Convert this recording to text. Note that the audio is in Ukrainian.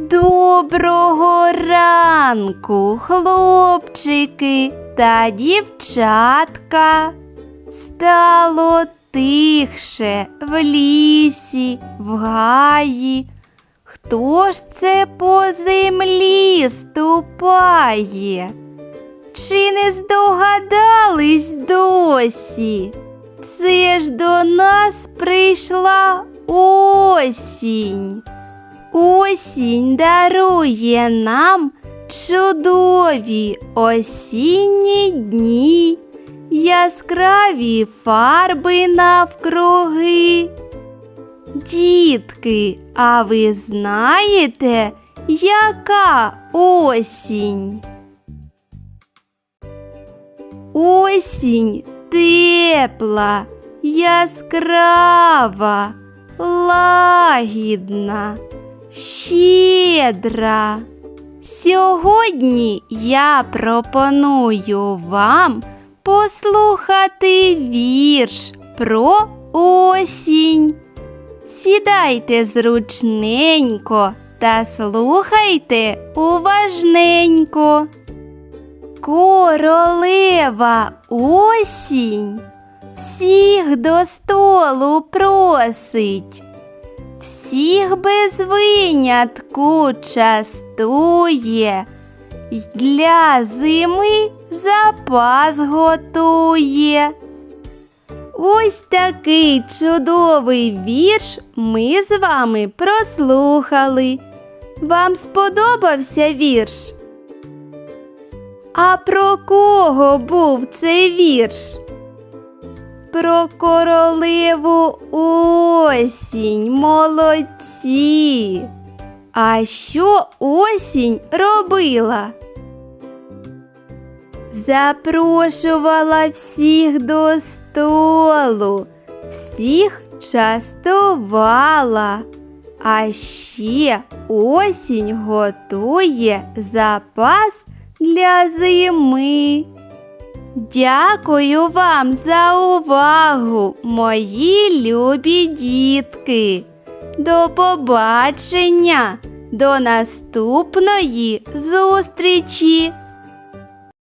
Доброго ранку, хлопчики та дівчатка. Стало тихше в лісі, в гаї. Хто ж це по землі ступає? Чи не здогадались досі? Це ж до нас прийшла осінь. Осінь дарує нам чудові осінні дні, яскраві фарби навкруги. Дітки, а ви знаєте, яка осінь? Осінь тепла, яскрава, лагідна, щедра. Сьогодні я пропоную вам послухати вірш про осінь. Сідайте зручненько та слухайте уважненько. Королева осінь всіх до столу просить, всіх без винятку частує, для зими запас готує. Ось такий чудовий вірш ми з вами прослухали. Вам сподобався вірш? А про кого був цей вірш? Про королеву осінь, молодці. А що осінь робила? Запрошувала всіх до столу, всіх частувала. А ще осінь готує запас для зими. Дякую вам за увагу, мої любі дітки. До побачення, до наступної зустрічі!